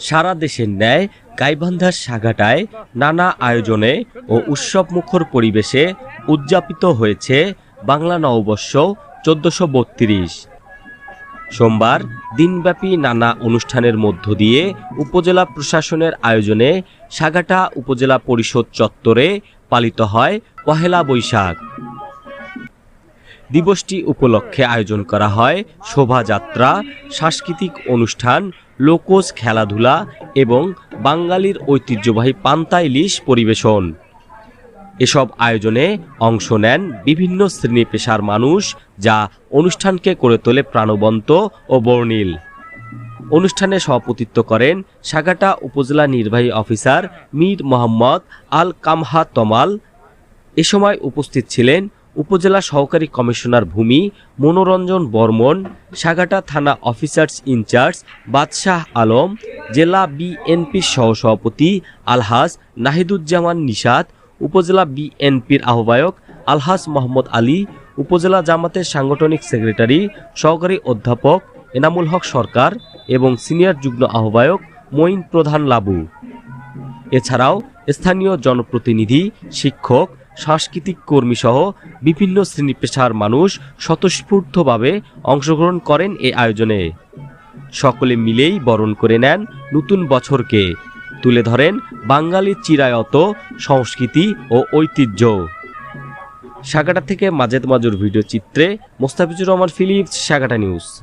সারা দেশের ন্যায় গাইবান্ধার সাগাটায় নানা আয়োজনে ও উৎসব মুখর পরিবেশে উদযাপিত হয়েছে বাংলা নববর্ষ চোদ্দশো বত্রিশ। সোমবার দিনব্যাপী নানা অনুষ্ঠানের মধ্য দিয়ে উপজেলা প্রশাসনের আয়োজনে সাগাটা উপজেলা পরিষদ চত্বরে পালিত হয় পহেলা বৈশাখ। দিবসটি উপলক্ষে আয়োজন করা হয় শোভাযাত্রা, সাংস্কৃতিক অনুষ্ঠান, লোকজ খেলাধুলা এবং বাঙালির ঐতিহ্যবাহী পান্তা ইলিশ পরিবেশন। এসব আয়োজনে অংশ নেন বিভিন্ন শ্রেণি পেশার মানুষ যা অনুষ্ঠানকে করে তোলে প্রাণবন্ত ও বর্ণিল। অনুষ্ঠানে সভাপতিত্ব করেন সাগাটা উপজেলা নির্বাহী অফিসার মীর মোহাম্মদ আল কামহা তমাল। এ সময় উপস্থিত ছিলেন উপজেলা সহকারী কমিশনার ভূমি মনোরঞ্জন বর্মন, সাগাটা থানা অফিসার্স ইনচার্জ বাদশাহ আলম, জেলা বিএনপির সহসভাপতি আলহাজ নাহিদুজ্জামান নিশাত, উপজেলা বিএনপির আহ্বায়ক আলহাজ মোহাম্মদ আলী, উপজেলা জামাতের সাংগঠনিক সেক্রেটারি, সহকারী অধ্যাপক এনামুল হক সরকার এবং সিনিয়র যুগ্ম আহ্বায়ক মঈন প্রধান লাবু। এছাড়াও স্থানীয় জনপ্রতিনিধি, শিক্ষক সাংস্কৃতিক কর্মী সহ বিভিন্ন শ্রেণি পেশার মানুষ স্বতঃস্ফূর্তভাবে অংশগ্রহণ করেন এই আয়োজনে। সকলে মিলেই বরণ করে নেন নতুন বছরকে। তুলে ধরেন বাঙালির চিরায়ত সংস্কৃতি ও ঐতিহ্য। সাগাটা থেকে মাজেদ মাজুর ভিডিও চিত্রে মোস্তাফিজুর রহমান ফিলিপস, সাগাটা নিউজ।